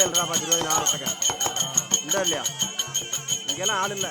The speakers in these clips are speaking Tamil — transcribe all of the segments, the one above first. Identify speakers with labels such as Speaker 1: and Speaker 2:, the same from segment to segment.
Speaker 1: ஆள் ஏழு ரூபா இந்த இல்லையா? இங்கெல்லாம் ஆள் இல்லை.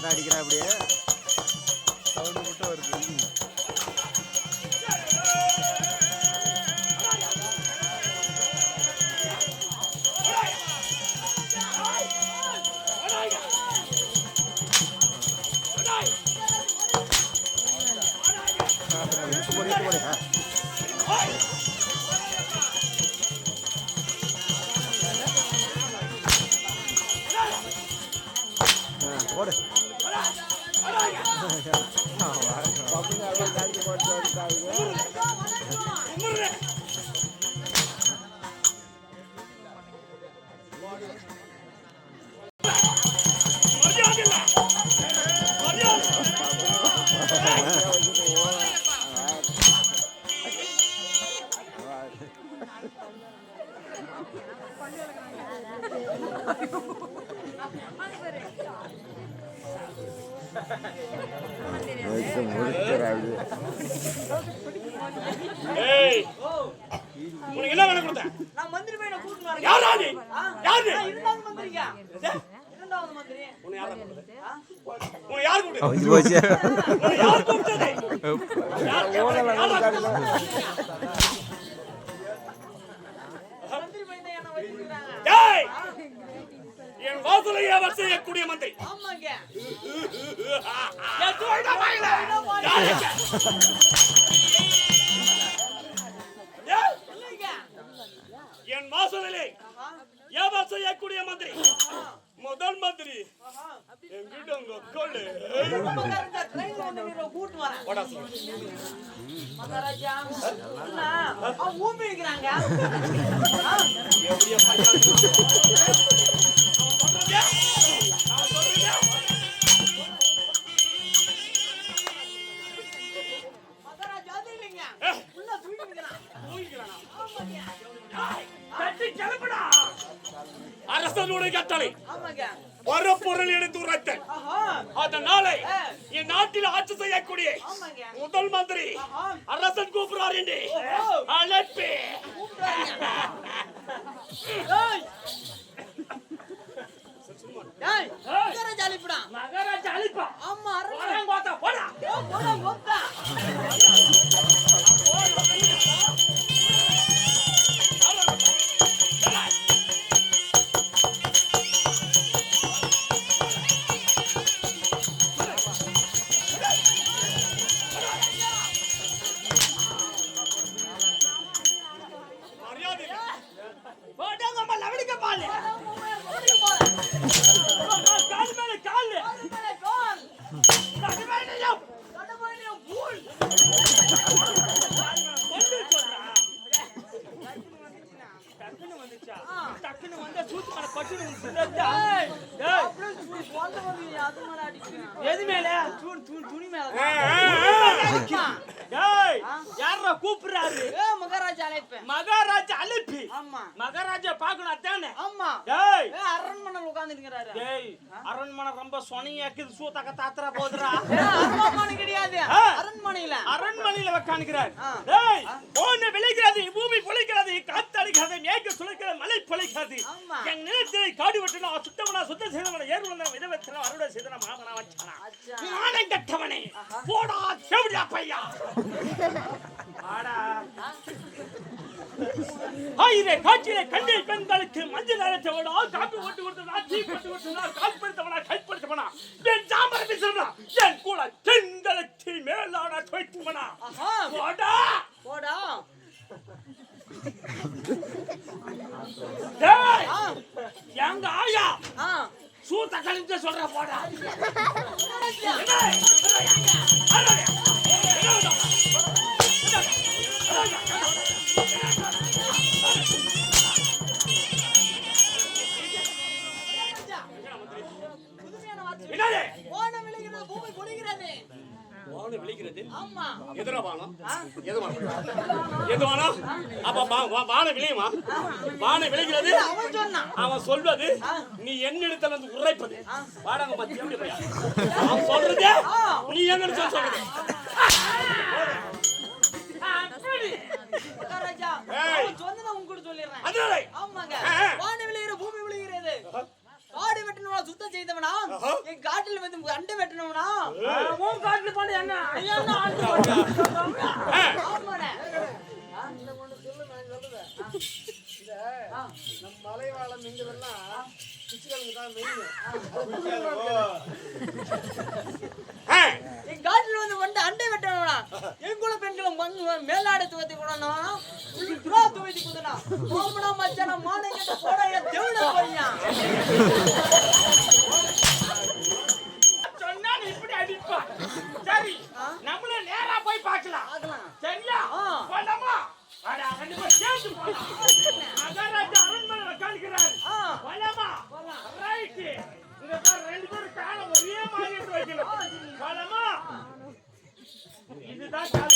Speaker 1: கதை அடிக்கிறா அப்படியே.
Speaker 2: சவுண்டு மட்டும் வருது.
Speaker 3: Thank you. காசுல வியாபாரம் செய்யக்கூடிய
Speaker 4: மந்தை.
Speaker 3: என்
Speaker 4: மாசனிலே
Speaker 3: வியாபாரம் செய்யக்கூடிய மந்திரி முதல் மந்திரி. எங்கிட்ட உங்க கொள்ளு.
Speaker 4: ஊம்பிக்கிறாங்க அரசனுடைய கட்டளை ஒரு பொருள் எடுத்து உரைத்தல் அதனாலே. என் நாட்டில் ஆட்சி செய்யக்கூடிய முதல் மந்திரி அரசன் கூப்பிடுறார் என்று. அழைப்பே
Speaker 5: ஏய்.
Speaker 4: டேய் ஒண்ணு விளைகிறது பூமி பொழிக்கிறது காத்தடிக்கிறது மேற்கு சுழக்கிறது மலை பொழிக்கிறது. என் நிலத்திலே காடு வெட்டணும் சுத்தமனா சுத்த செய்தவன ஏறுவன விதவத்தின அறுவடை செய்தன மாமனா வச்சானா. மானம் கட்டவனே. போடா செவிடா பையா. ஆடா. ஆயிரே காட்சியிலே கண்ணில் பெண்களுக்கு மஞ்சள் அரைச்சவனா காப்பி ஓட்டு கொடுத்தவனா தீ போட்டு கொடுத்தவனா கால்படுத்தவனா கைப்படுத்தவனா என் சாம்பர பேசுறா என் கூட பெண்களுக்கு மேலான தொய்த்துவனா
Speaker 5: ஆஹா.
Speaker 4: போடா.
Speaker 5: போடா.
Speaker 4: எங்க ஆயா? சூத்த கழிஞ்ச சொல்ற போடா. உரைப்பது வாடங்க பத்தி எப்படி போய்? அவன் சொல்றது நீ சொல்றது
Speaker 5: விழுகிறது. காடு வெட்டணும்னா சுத்தம் செய்தவனா? என் காட்டில் வந்து அண்டை வெட்டணும்னா உன் காட்டுல பண்ணி என்ன? காட்டில் வந்து வந்து அண்டை வெட்டணும்னா என் கூட பெண்களும் மண் மேலாடை துவத்தி போடணும் துரா துவத்தி குதனா ஓமனா மச்சானா மானை கேட்ட போட பையன்
Speaker 4: சொன்னா நீ இப்படி அடிப்பா. சரி நம்மள நேரா போய் பார்க்கலாம்.
Speaker 5: பார்க்கலாம்.
Speaker 4: சரியா?
Speaker 5: ஆ.
Speaker 4: போலாமா? வாடா ரெண்டு பேரும் சேர்ந்து போலாம். மகாராஜா அரண்மனை உட்காந்துக்கிறாரு Gracias.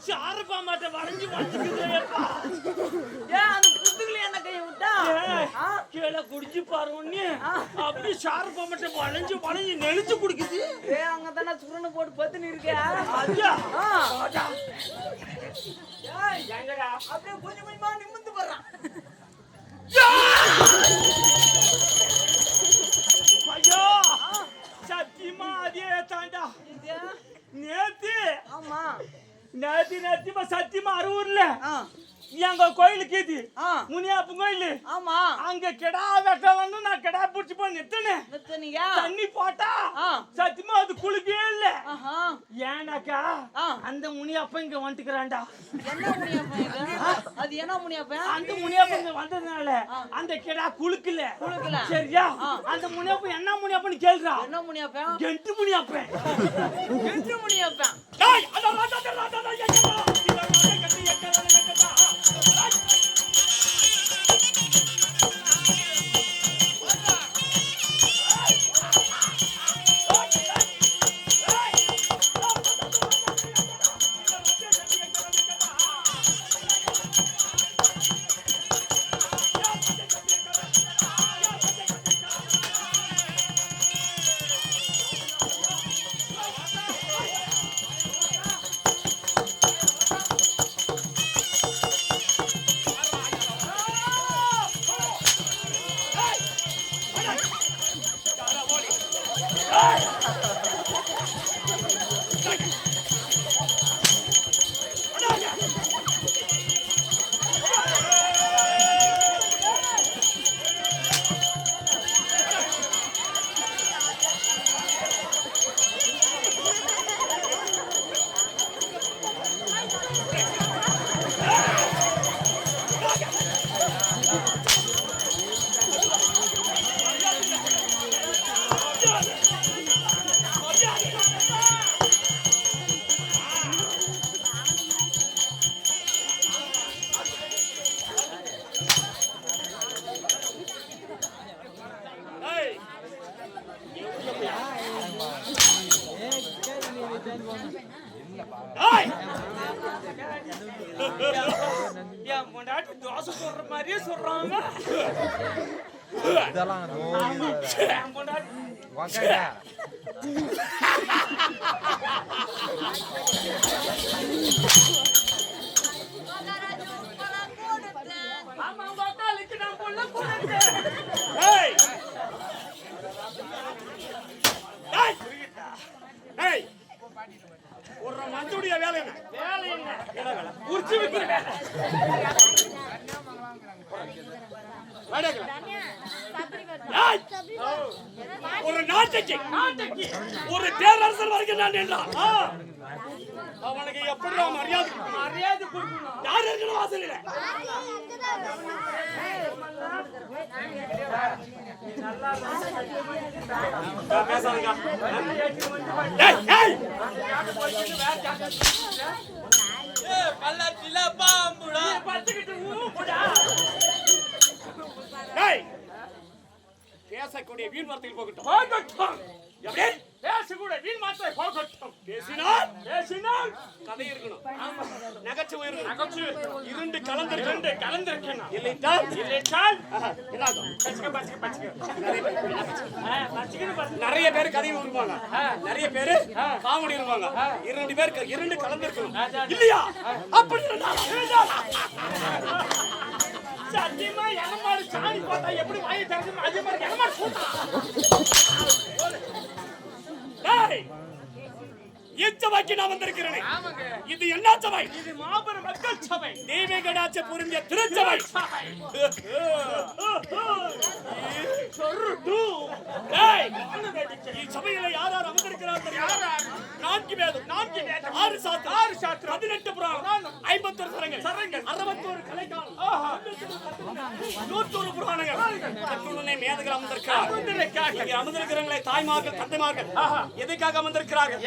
Speaker 4: சாரப்பா மாட்ட வளைஞ்சு வளைஞ்சுக்குதேப்பா
Speaker 5: ஏய், அந்த புத்துக்குள்ள என்ன கையை விட்டா?
Speaker 4: கீழே குடிச்சு பாரு ஒண்ணு அப்படி சாரப்பா மாட்ட வளைஞ்சு வளைஞ்சு நெளிச்சு குடிக்குது.
Speaker 5: ஏய், அங்கதானே சுருணை போட்டு பத்துன்னு இருக்க.
Speaker 4: ஐயா.
Speaker 5: ஆ.
Speaker 4: ராஜா,
Speaker 5: ஏய்,
Speaker 4: எங்கடா?
Speaker 5: அப்படியே கொஞ்சம் கொஞ்சமா நிமிர்ந்து போறான்.
Speaker 4: ஐயோ. சத்தியமா அதே தாண்டா. நேத்து
Speaker 5: ஆமா.
Speaker 4: நேத்து நேத்தியமா சத்தியமா அரூர்ல
Speaker 3: எங்க கோயிலுக்கு இது முனியாப்பு கோயிலு
Speaker 4: ஆமா
Speaker 3: அங்க கிடா வெட்ட வந்து நான் கிடா புடிச்சு போய் நிறுத்தினேன்
Speaker 4: நிறுத்துனீங்க
Speaker 3: தண்ணி போட்டா. சத்தியமா அது குளிக்கவே இல்ல
Speaker 4: ஆ.
Speaker 3: அந்த முனியப்ப இங்க வந்துக்கிறான்டா
Speaker 4: என்ன முனியப்பன் இது அது என்ன முனியப்பன்
Speaker 3: அந்த முனியப்ப இங்க வந்ததுனால அந்த கிடா குளுக்கல
Speaker 4: குளுக்கல.
Speaker 3: சரியா அந்த முனியப்ப என்ன முனியப்பன்னு கேள்றா
Speaker 4: என்ன முனியப்பன்
Speaker 3: கெட்டு முனியப்பன்
Speaker 4: எட்டு முனியப்பன்
Speaker 3: டேய் அட ராஜா ராஜா ராஜா ஏய் ஒரு மந்துடைய வேலை என்ன? வேலை என்ன? என்ன வேலை உரிச்சு வைக்கிற வேலை வேலைகளா? ஏய்! ஒரு நாட்டுக்கு. ஒரு பேரரசர் வரைக்கும் நான் நின்றான். ஆ. அவனுக்கு எப்படி மரியாதை மரியாதை கொடுக்கணும். யார் இருக்கணும் வாசலில்?
Speaker 4: பள்ளத்தில பாம்புடா
Speaker 3: பத்துக்கிட்டு ஊப்புடா பேசக்கூடிய வீண் வார்த்தைகள் போகட்டும். போகட்டும் எப்படி பேசக்கூடிய வீண் வார்த்தை போகட்டும். பேசினால் பேசினால் கதை இருக்கணும். நகைச்சுவை இருக்கணும் நகைச்சுவை இரண்டு கலந்திருக்கண்டு கலந்திருக்கணும் இல்லைட்டால் இல்லைட்டால் நிறைய பேர் கதை விரும்புவாங்க நிறைய பேர் காமெடி இருப்பாங்க இரண்டு பேர் இரண்டு கலந்திருக்கணும். இல்லையா? அப்படி சத்தியமா சாணி பார்த்தா எப்படி வாயை திறந்து அதே மாதிரி டேய் இச்சபைக்கு நான் வந்திருக்கிறேன். இது என்ன சபை? இது மாபெரும் மக்கள் சபை. தெய்வீகடாச்ச புரிஞ்ச திருச்சபை. டேய், இச்சபையில யார் யார் அமர்ந்திருக்கிறார்கள் யார் நான்கு வேதம் நான்கு வேதம் ஆறு சாத்திரம். ஆறு சாத்திரம். பதினெட்டு புராணம். ஐம்பத்தொரு சரங்கள் சரங்கள் அறுபத்தோரு கலைக்காலம் நூற்றொரு புராணங்கள். கட்டுடனே மேதகள் அமர்ந்திருக்கிறார் இங்கே அமர்ந்திருக்கிறவங்களே தாய்மார்கள் தந்தைமார்கள் எதுக்காக அமர்ந்திருக்கிறார்கள்?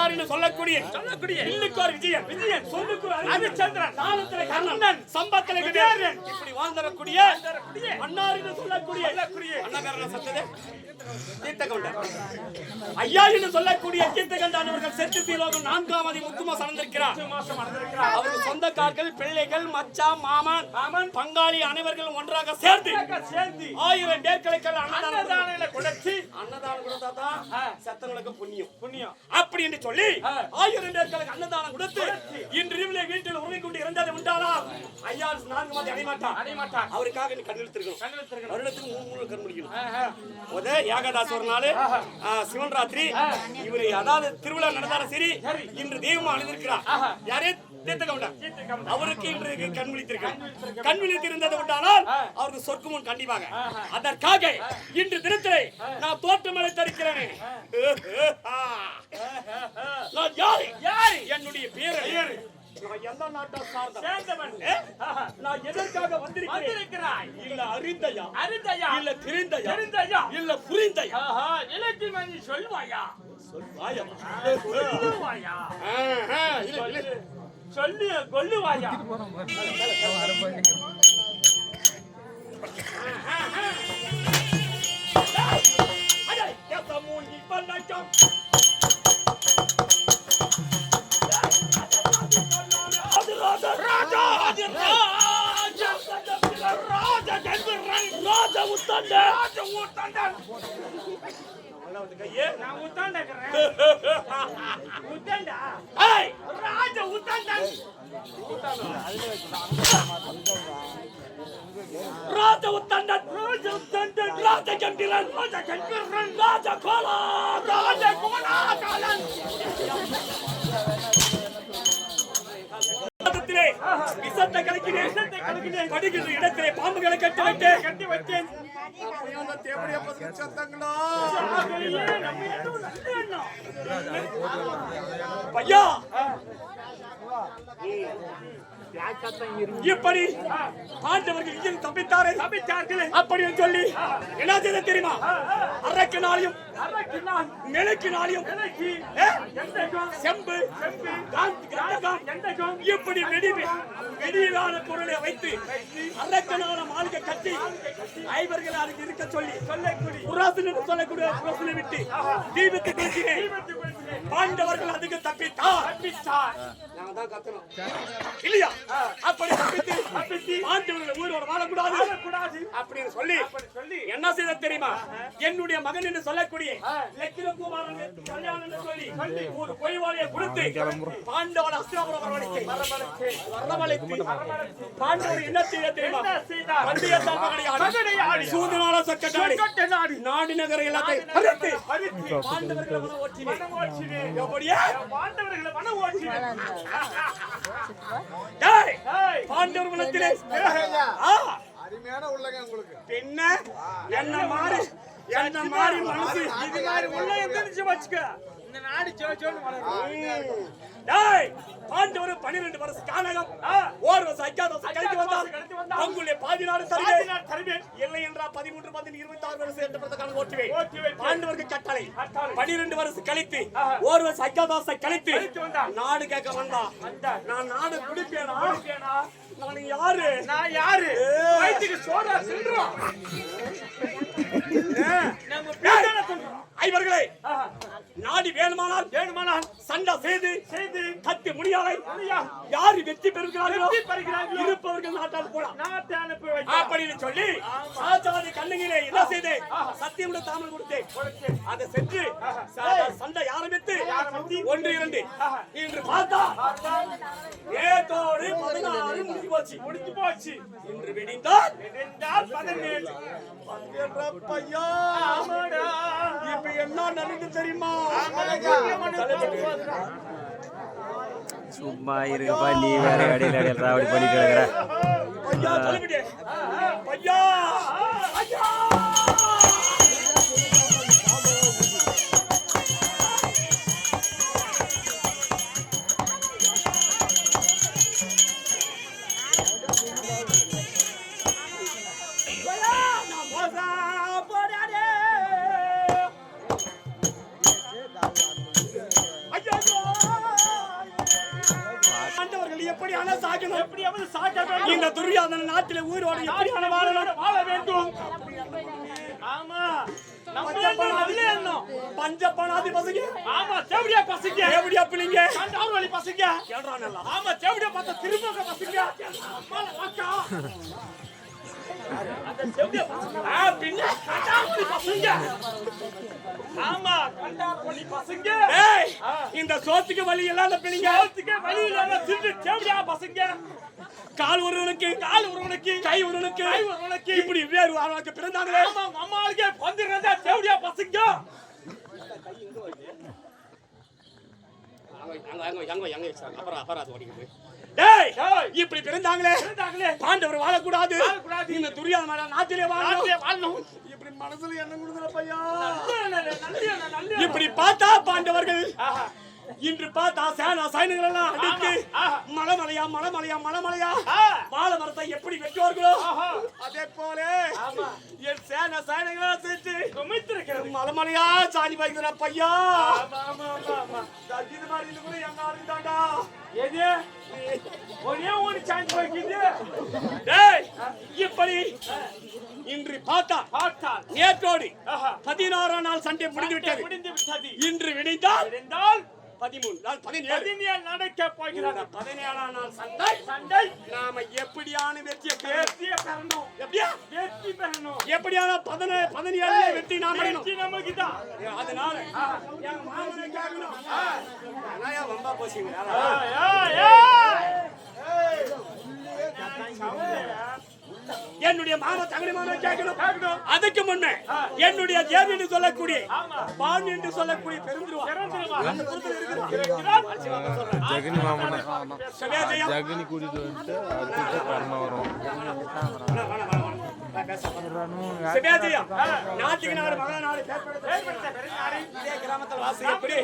Speaker 3: அன்னாரின்னு சொல்லக்கூடிய சொல்லக்கூடிய இல்லுக்கார் விஜயன் விஜயன் சொல்லுக்கு ரவிச்சந்திரன் தாளத்திலே கர்ணன் சம்பத்திலே குபேரன் இப்படி வாழ்ந்தரக்கூடிய சொல்லக்கூடிய அன்னகாரன சத்ததே ஐயா என்று சொல்லக்கூடிய தீர்த்தகண்டான் அவர்கள் செத்து தீலோகம் நான்காம் அதி முத்துமா சமர்ந்திருக்கிறார் அவர்கள் சொந்தக்கார்கள் பிள்ளைகள் மச்சான் மாமன் மாமன் பங்காளி அனைவர்களும் ஒன்றாக சேர்ந்து சேர்ந்து ஆயிரம் பேர்களுக்கு அன்னதானம் கொடுத்து அன்னதானம் கொடுத்தா தான் சத்தங்களுக்கு புண்ணியம். புண்ணியம். அப்படி என்று சொல்லி ஆயிரம் பேர்களுக்கு அன்னதானம் கொடுத்து இன்று இரவிலே வீட்டில் உறங்கி கொண்டு இறந்தது உண்டானால் ஐயா நான்கு மாதம் அடைமாட்டான் அடைமாட்டான் அவருக்காக நீ கண் இழுத்திருக்கணும். வருடத்துக்கு மூணு மூணு கண் முடிக்கணும். முத ஏகாதாசி ஒரு நாள் சிவன் ராத்திரி. இவரு அதாவது திருவிழா நடந்தாலும் சரி இன்று தெய்வமா அணிந்திருக்கிறார். யாரே? அவருக்கு இன்று கண் விழித்திருக்கிறார் கண் விழித்திருந்தது உண்டானால் அவருக்கு சொர்க்கமும் கண்டிப்பாக. அதற்காக இன்று தினத்திலே நான் தோற்றமலை தரிக்கிறேன். நான் யாரு? யாரு? என்னுடைய பேர். நான் நாட்டை சார்ந்தவன்? நான் எதற்காக வந்திருக்கிறேன்? இல்ல அறிந்தையா?
Speaker 4: அருந்தையா
Speaker 3: இல்ல தெரிந்தையா?
Speaker 4: தெரிந்தையா?
Speaker 3: இல்ல புரிந்தையா?
Speaker 4: இலக்கிய மணி சொல்வாயா?
Speaker 3: சொல்வாயா.
Speaker 4: சொல்லு கொல்லுவாயா
Speaker 3: மூஞ்சி பண்ணட்டும். ராஜா, ராஜா, ராஜா, ராஜா ராஜா ராஜா உத்தண்டன். ராஜா உத்தண்டன், ராஜா உத்தண்டன், ராஜா கம்பீரன், ராஜா கம்பீரன், ராஜா கோலா, ராஜா இடத்திலே விஷத்தை கலக்கினேன். கடிக்கின்ற இடத்திலே பாம்புகளை கட்டி வைத்தேன். கட்டி வைத்தேன். பையா இப்படி பாண்டவர்கள் இங்கிருந்து தப்பித்தாரே தப்பித்தார்களே அப்படின்னு சொல்லி என்ன செய்த தெரியுமா அரக்கினாலையும் மெழுக்கினாலையும் செம்பு இப்படி வெடி வெடியான பொருளை வைத்து அரக்கனால மாளிகை கட்டி ஐவர்கள் அதுக்கு இருக்க சொல்லி சொல்லக்கூடிய புராசன் என்று சொல்லக்கூடிய புராசனை விட்டு தீபத்தை பாண்டவர்கள் அதுக்கு தப்பித்தார். தப்பித்தார். நாங்க தான் கத்தணும். இல்லையா? அப்படி தப்பித்து தப்பித்து பாண்டவர்கள் ஊரோட வாழக்கூடாது. வாழக்கூடாது. அப்படின்னு சொல்லி சொல்லி. என்ன செய்த தெரியுமா? என்னுடைய மகன் என்று சொல்லக்கூடிய லக்கிர குமாரன் கல்யாணம் சொல்லி ஒரு பொய்வாளியை கொடுத்து பாண்டவன் அஸ்திராபுரம் வரவழைத்து வரவழைத்து பாண்டவர் என்ன செய்த தெரியுமா? பந்தயத்தால் மகனையாடி சூதுநாள சக்கட்டாடி நாடு. நகர எல்லாத்தையும் பறித்து பாண்டவர்களை மன ஓட்டினே எப்படியே?
Speaker 4: பாண்டவர்களை மன ஓட்டி
Speaker 3: டேய், பாண்டவர் குலத்திலே ஆ,
Speaker 2: அருமையான உள்ளங்க உங்களுக்கு.
Speaker 3: பின்ன என்ன மாறி? என்ன மாறி மனசு?
Speaker 4: இது மாதிரி உள்ள எந்திரிச்சு வச்சுக்க. இந்த நாடு சோச்சோன்னு வளரும்
Speaker 3: டேய் பாண்டவர் பன்னிரண்டு வருஷம் கானகம் ஓர் வருஷம் அஜாத வருஷம் கழித்து வந்தார் பங்குலே பாதி நாடு இல்லை என்றா பதிமூன்று பதினெட்டு இருபத்தி ஆறு வருஷம் வருஷம் காலம் ஓட்டுவேன். பாண்டவருக்கு கட்டளை. பன்னிரண்டு வருஷம் கழித்து ஓர் வருஷம் அஜாதாசை கழித்து நாடு கேட்க வந்தா. நான் நாடு குடிப்பேனா? நான் யாரு?
Speaker 4: நான் யாரு. வயிற்றுக்கு சோடா சொல்றோம்
Speaker 3: ஐவர்களே நாடி வேணுமானால்
Speaker 4: வேணுமானால்
Speaker 3: சண்டை செய்து
Speaker 4: செய்து
Speaker 3: கத்தி முடியாலை யாரு வெற்றி பெறுகிறார்களோ இருப்பவர்கள் நாட்டால் போலாம் அப்படின்னு சொல்லி சாச்சாதி கண்ணகிலே என்ன செய்தேன் சத்தியமுட தாமல் கொடுத்தேன். அதை சென்று ச- சண்டை ஆரம்பித்து ஒன்று இரண்டு. இன்று பார்த்தா ஏத்தோடு பதினாறு முடிஞ்சு போச்சு. முடிஞ்சு போச்சு. இன்று வெடிந்தால்?
Speaker 4: வெடிந்தால் பதினேழு.
Speaker 3: இப்ப என்ன நடந்து தெரியுமா?
Speaker 6: சும்மா இருப்பா நீ வேற அடியில் அடியில் ராவடி
Speaker 3: பையா தலைவிடே பையா ஐயா.
Speaker 4: ஆமா செவடியா பார்த்தா திரும்ப பசங்க அம்மால அந்த ஆ பின்ன பசங்க ஆமா பசங்க
Speaker 3: ஏய் இந்த சோத்துக்கு வழி இல்லாத பிள்ளைங்க.
Speaker 4: சோத்துக்கு வழி இல்லாத திருட்டு செவடியா பசங்க
Speaker 3: கால் ஒருவனுக்கு கால் ஒருவனுக்கு கை ஒருவனுக்கு கை ஒருவனுக்கு. இப்படி வேறு அவனுக்கு பிறந்தாங்களே
Speaker 4: ஆமா அம்மாளுக்கே பந்திருந்தா செவடியா பசங்க
Speaker 3: அங்க அங்க அங்க அங்க வச்சாங்க அப்புறம் அப்புறம் அது ஓடிக்கிட்டு டேய் இப்படி பிறந்தாங்களே பாண்டவர் வாழக்கூடாது இந்த துரியாத நாட்டிலே வாழணும் இப்படி மனசுல என்ன கொடுக்குற பையா இப்படி பார்த்தா பாண்டவர்கள் இன்று பார்த்தா சேனா சைனிகள் எல்லாம் அடித்து மலைமலையா மலைமலையா மலைமலையா? வாழை மரத்தை எப்படி வெட்டுவார்களோ அதே போல என் சேனா சைனிகள் சேர்த்து குமித்திருக்கிறது. மலைமலையா சாணி பாய்க்கிற பையா? இது மாதிரி இது கூட எங்க ஆளுங்க தாண்டா? எது? ஒரே ஒரு பாய்க்குது. டேய் இப்படி இன்று பார்த்தா பார்த்தா. நேற்றோடு பதினாறாம் நாள் சண்டை முடிந்து விட்டது. முடிந்து விட்டது. இன்று விடிந்தால் விடிந்தால் பதிமூணு. நாள் பதினேழு. பதினேழு நடக்க போகிறது பதினேழாம் நாள் சண்டை சண்டை நாம எப்படியான வெற்றியை வெற்றியை பெறணும். எப்படியா? வெற்றி பெறணும். எப்படியான பதினேழு பதினேழு வெற்றி நாம வெற்றி நமக்கு தான் அதனால. என் மாமனை கேட்கணும். அண்ணாயா வம்பா போச்சுங்க. என்னுடைய மாமா தங்கடி மாமா கேட்கணும் அதுக்கு முன்னே என்னுடைய தேவி என்று சொல்லக்கூடிய பான் என்று சொல்லக்கூடிய.
Speaker 7: ஜெகனி மாமனை. ஜெகனி கூட்டிட்டு வந்துட்டு அடுத்து கர்மா வரும்.
Speaker 3: நாட்டுக்கு நாடு மகா நாடு கிராமத்தில் வாசி எப்படி